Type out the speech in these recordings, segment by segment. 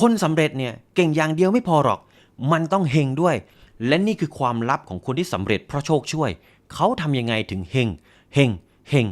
คนสำเร็จเนี่ยเก่งอย่างเดียวไม่พอหรอก มันต้องเฮงด้วย และนี่คือความลับของคนที่สำเร็จเพราะโชคช่วย เขาทำยังไงถึงเฮงเฮงเฮง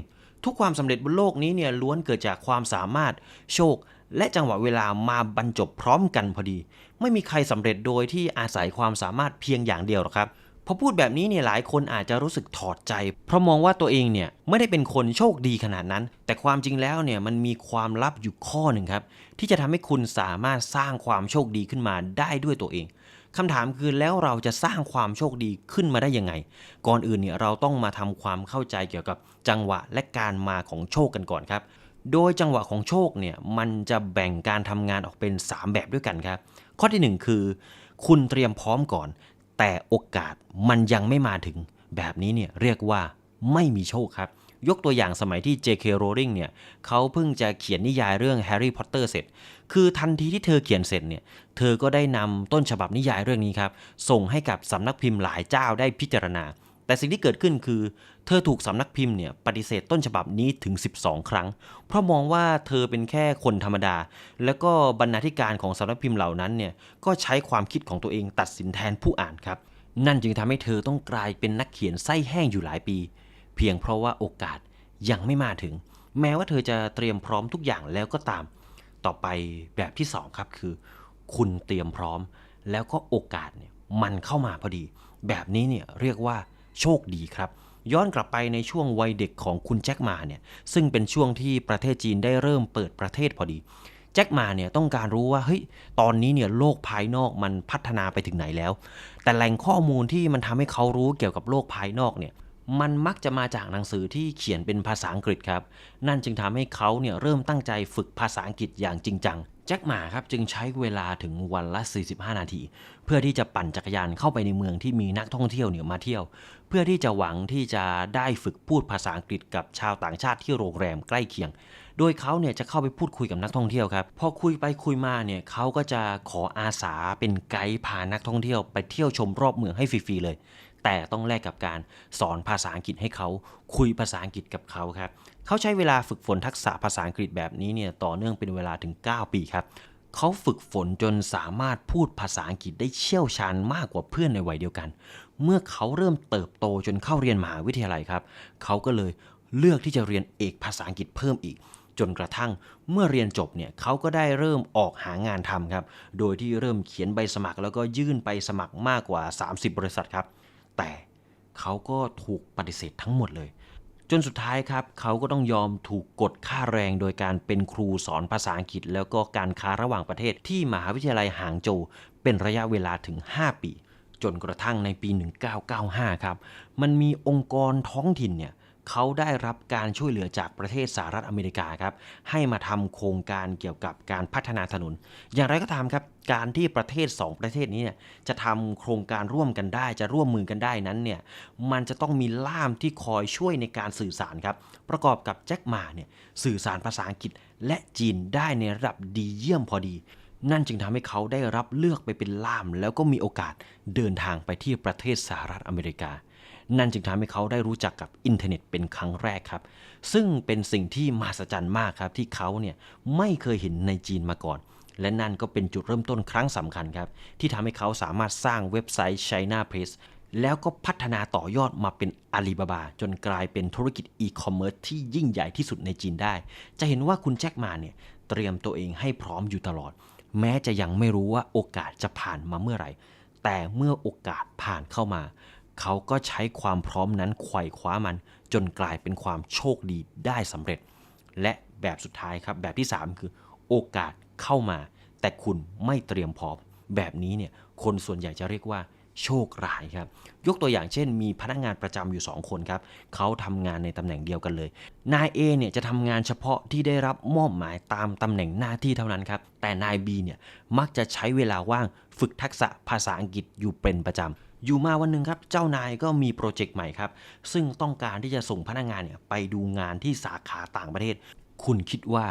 ทุกความสำเร็จบนโลกนี้เนี่ยล้วนเกิดจากความสามารถโชค และจังหวะเวลามาบรรจบพร้อมกันพอดี ไม่มีใครสำเร็จโดยที่อาศัยความสามารถเพียงอย่างเดียวหรอกครับ พอพูดแบบนี้เนี่ยหลายคนอาจจะรู้สึกถอดใจ เพราะมองว่าตัวเองเนี่ยไม่ได้เป็นคนโชคดีขนาดนั้น แต่ความจริงแล้วเนี่ยมันมีความลับอยู่ข้อหนึ่งครับ ที่จะทำให้คุณสามารถสร้างความโชคดีขึ้นมาได้ด้วยตัวเองคำถามคือแล้วเราจะสร้างความโชคดีขึ้นมาได้ยังไง ก่อนอื่นเนี่ยเราต้องมาทำความเข้าใจเกี่ยวกับจังหวะและการมาของโชคกันก่อนครับ โดยจังหวะของโชคเนี่ยมันจะแบ่งการทำงานออกเป็น 3 แบบด้วยกันครับ ข้อทีหนึ่1 คือ คุณเตรียมพร้อมก่อน แต่โอกาสมันยังไม่มาถึง แบบนี้เนี่ยเรียกว่าไม่มีโชคครับยกตัวอย่างสมัยที่ J.K. Rowling เนี่ยเขาเพิ่งจะเขียนนิยายเรื่อง Harry Potter เสร็จ คือทันทีที่เธอเขียนเสร็จเนี่ย เธอก็ได้นำต้นฉบับนิยายเรื่องนี้ครับ ส่งให้กับสำนักพิมพ์หลายเจ้าได้พิจารณา แต่สิ่งที่เกิดขึ้นคือ เธอถูกสำนักพิมพ์เนี่ยปฏิเสธต้นฉบับนี้ถึง 12 ครั้ง เพราะมองว่าเธอเป็นแค่คนธรรมดา แล้วก็บรรณาธิการของสำนักพิมพ์เหล่านั้นเนี่ยก็ใช้ความคิดของตัวเองตัดสินแทนผู้อ่านครับ นั่นจึงทำให้เธอต้องกลายเป็นนักเขียนไส้แห้งอยู่หลายปี เพียงเพราะว่าโอกาสยังไม่มาถึง แม้ว่าเธอจะเตรียมพร้อมทุกอย่างแล้วก็ตาม ต่อไปแบบที่2ครับคือ คุณเตรียมพร้อม แล้วก็โอกาสเนี่ยมันเข้ามาพอดี แบบนี้เนี่ยเรียกว่า โชคดีครับ ย้อนกลับไปในช่วงวัยเด็กของคุณแจ็คมาเนี่ยซึ่งเป็นช่วงที่ประเทศจีนได้เริ่มเปิดประเทศพอดีแจ็คมาเนี่ยต้องการรู้ว่าเฮ้ยตอนนี้เนี่ยโลกภายนอกมันพัฒนาไปถึงไหนแล้ว แต่แหล่งข้อมูลที่มันทำให้เขารู้เกี่ยวกับโลกภายนอกเนี่ยมันมักจะมาจากหนังสือที่เขียนเป็นภาษาอังกฤษครับ นั่นจึงทำให้เขาเนี่ยเริ่มตั้งใจฝึกภาษาอังกฤษอย่างจริงจัง แจ็คหมาครับจึงใช้เวลาถึงวันละ 45 นาที เพื่อที่จะปั่นจักรยานเข้าไปในเมืองที่มีนักท่องเที่ยวเนี่ยมาเที่ยว เพื่อที่จะหวังที่จะได้ฝึกพูดภาษาอังกฤษกับชาวต่างชาติที่โรงแรมใกล้เคียง โดยเขาเนี่ยจะเข้าไปพูดคุยกับนักท่องเที่ยวครับพอคุยไปคุยมาเนี่ยเขาก็จะขออาสาเป็นไกด์พานักท่องเที่ยวไปเที่ยวชมรอบเมืองให้ฟรีๆเลยแต่ต้องแลกกับการสอนภาษาอังกฤษให้เขาคุยภาษาอังกฤษกับเขาครับ เขาใช้เวลาฝึกฝนทักษะภาษาอังกฤษแบบนี้เนี่ยต่อเนื่องเป็นเวลาถึง 9 ปีครับเขาฝึกฝนจนสามารถพูดภาษาอังกฤษได้เชี่ยวชาญมากกว่าเพื่อนในวัยเดียวกัน เมื่อเขาเริ่มเติบโตจนเข้าเรียนมหาวิทยาลัยครับ เขาก็เลยเลือกที่จะเรียนเอกภาษาอังกฤษเพิ่มอีก จนกระทั่งเมื่อเรียนจบเนี่ยเขาก็ได้เริ่มออกหางานทำครับ โดยที่เริ่มเขียนใบสมัคร แล้วก็ยื่นไปสมัครมากกว่า 30 บริษัทครับ แต่เขาก็ถูกปฏิเสธทั้งหมดเลย จนสุดท้ายครับเขาก็ต้องยอมถูกกดค่าแรงโดยการเป็นครูสอนภาษาอังกฤษ แล้วก็การค้าระหว่างประเทศที่มหาวิทยาลัยหางโจวเป็นระยะเวลาถึง 5 ปี จนกระทั่งในปี 1995 ครับ มันมีองค์กรท้องถิ่นเนี่ย เขาได้รับการช่วยเหลือจากประเทศสหรัฐอเมริกาครับให้มาทำโครงการเกี่ยวกับการพัฒนาถนน อย่างไรก็ตามครับการที่ประเทศ 2 ประเทศนี้เนี่ยจะทำโครงการร่วมกันได้ จะร่วมมือกันได้นั้นเนี่ยมันจะต้องมีล่ามที่คอยช่วยในการสื่อสารครับประกอบกับแจ็คมาเนี่ยสื่อสารภาษาอังกฤษ และจีนได้ในระดับดีเยี่ยมพอดีนั่นจึงทำให้เขาได้รับเลือกไปเป็นล่าม แล้วก็มีโอกาสเดินทางไปที่ประเทศสหรัฐอเมริกา นั่นจึงทำให้เขาได้รู้จักกับอินเทอร์เน็ตเป็นครั้งแรกครับ ซึ่งเป็นสิ่งที่มหัศจรรย์มากครับที่เขาเนี่ยไม่เคยเห็นในจีนมาก่อน และนั่นก็เป็นจุดเริ่มต้นครั้งสำคัญครับ ที่ทำให้เขาสามารถสร้างเว็บไซต์ China Press แล้วก็พัฒนาต่อยอดมาเป็นอาลีบาบา จนกลายเป็นธุรกิจอีคอมเมิร์ซที่ยิ่งใหญ่ที่สุดในจีนได้ จะเห็นว่าคุณแจ็คมาเนี่ยเตรียมตัวเองให้พร้อมอยู่ตลอด แม้จะยังไม่รู้ว่าโอกาสจะผ่านมาเมื่อไหร่ แต่เมื่อโอกาสผ่านเข้ามา เขาก็ใช้ความพร้อมนั้นไขว่คว้ามัน จนกลายเป็นความโชคดีได้สำเร็จ และแบบสุดท้ายครับแบบที่ 3 คือโอกาสเข้ามา แต่คุณไม่เตรียมพร้อม แบบนี้เนี่ยคนส่วนใหญ่จะเรียกว่าโชคร้ายครับ ยกตัวอย่างเช่น มีพนักงานประจำอยู่ 2 คนครับ เขาทำงานในตำแหน่งเดียวกันเลย นาย A เนี่ยจะทำงานเฉพาะที่ได้รับมอบหมายตามตำแหน่งหน้าที่เท่านั้นครับ แต่นาย B เนี่ยมักจะใช้เวลาว่างฝึกทักษะภาษาอังกฤษอยู่เป็นประจำ อยู่มาวันหนึ่งครับ เจ้านายก็มีโปรเจกต์ใหม่ครับ ซึ่งต้องการที่จะส่งพนักงานเนี่ยไปดูงานที่สาขาต่างประเทศ คุณคิดว่า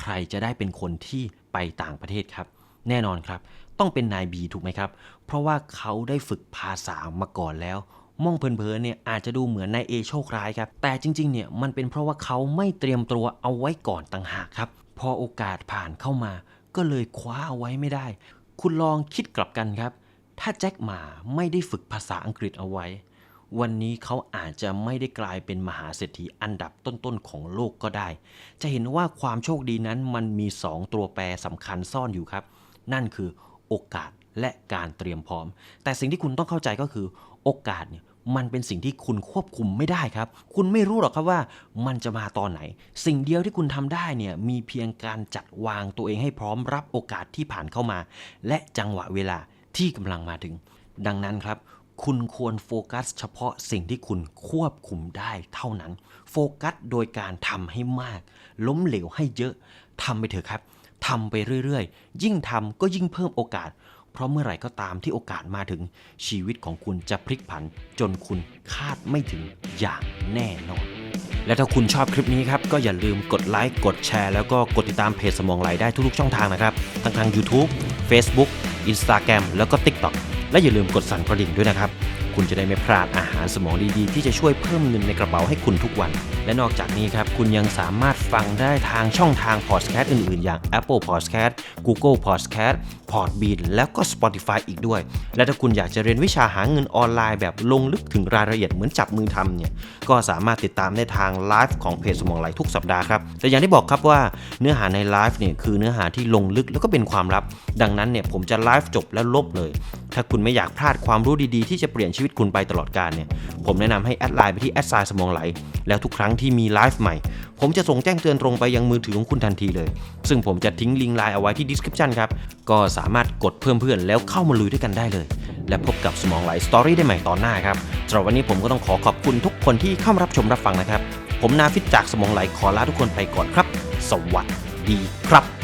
ใครจะได้เป็นคนที่ไปต่างประเทศครับ แน่นอนครับ ต้องเป็นนายบีถูกไหมครับ เพราะว่าเขาได้ฝึกภาษามาก่อนแล้วมองเพลินๆเนี่ยอาจจะดูเหมือนนายเอโชคร้ายครับ แต่จริงๆเนี่ยมันเป็นเพราะว่าเขาไม่เตรียมตัวเอาไว้ก่อนต่างหากครับ พอโอกาสผ่านเข้ามา ก็เลยคว้าเอาไว้ไม่ได้ คุณลองคิดกลับกันครับ ถ้าแจ็คหมาไม่ได้ฝึกภาษาอังกฤษเอาไว้ วันนี้เขาอาจจะไม่ได้กลายเป็นมหาเศรษฐีอันดับต้นๆของโลกก็ได้ จะเห็นว่าความโชคดีนั้นมันมี 2 ตัวแปรสำคัญซ่อนอยู่ครับ นั่นคือโอกาสและการเตรียมพร้อม แต่สิ่งที่คุณต้องเข้าใจก็คือ โอกาสเนี่ยมันเป็นสิ่งที่คุณควบคุมไม่ได้ครับ คุณไม่รู้หรอกครับว่ามันจะมาตอนไหน สิ่งเดียวที่คุณทำได้เนี่ยมีเพียงการจัดวางตัวเองให้พร้อมรับโอกาสที่ผ่านเข้ามา และจังหวะเวลา ที่กำลังมาถึง ดังนั้นครับ คุณควรโฟกัสเฉพาะสิ่งที่คุณควบคุมได้เท่านั้น โฟกัสโดยการทำให้มาก ล้มเหลวให้เยอะทำไปเถอะครับทำไปเรื่อยๆ ยิ่งทำก็ยิ่งเพิ่มโอกาส เพราะเมื่อไหร่ก็ตามที่โอกาสมาถึง ชีวิตของคุณจะพลิกผัน จนคุณคาดไม่ถึงอย่างแน่นอน และถ้าคุณชอบคลิปนี้ครับ ก็อย่าลืมกดไลค์ กดแชร์ แล้วก็กดติดตามเพจสมองไหลได้ทุกๆช่องทางนะครับ ทั้งทาง YouTube Facebook Instagram แล้วก็ TikTok และอย่าลืมกดสั่นกระดิ่งด้วยนะครับ คุณจะได้ไม่พลาดอาหารสมองดีๆ ที่จะช่วยเพิ่มเงินในกระเป๋าให้คุณทุกวัน และนอกจากนี้ครับ คุณยังสามารถฟังได้ทางช่องทางพอดแคสต์อื่นๆ อย่าง Apple Podcast Google Podcast Podbean แล้วก็ Spotify อีกด้วย และถ้าคุณอยากจะเรียนวิชาหาเงินออนไลน์แบบลงลึกถึงรายละเอียดเหมือนจับมือทำเนี่ยก็สามารถติดตามได้ทางไลฟ์ของเพจสมองไหลทุกสัปดาห์ครับแต่อย่างที่บอกครับว่าเนื้อหาในไลฟ์เนี่ยคือเนื้อหาที่ลงลึกแล้วก็เป็นความลับ ดังนั้นเนี่ยผมจะไลฟ์จบแล้วลบเลย ถ้าคุณไม่อยากพลาดความรู้ดีๆ ที่จะเปลี่ยนชีวิตคุณไปตลอดกาลเนี่ย ผมแนะนำให้แอดไลน์ไปที่แอดไซน์สมองไหล แล้วทุกครั้งที่มีไลฟ์ใหม่ ผมจะส่งแจ้งเตือนตรงไปยังมือถือของคุณทันทีเลย ซึ่งผมจะทิ้งลิงก์ไลน์เอาไว้ที่ description ครับ ก็สามารถกดเพิ่มเพื่อนแล้วเข้ามาลุยด้วยกันได้เลย และพบกับสมองไหลสตอรี่ได้ใหม่ตอนหน้าครับสำหรับวันนี้ผมก็ต้องขอขอบคุณทุกคนที่เข้ามารับชมรับฟังนะครับ ผมนาฟิตจากสมองไหลขอลาทุกคนไปก่อนครับ สวัสดีครับ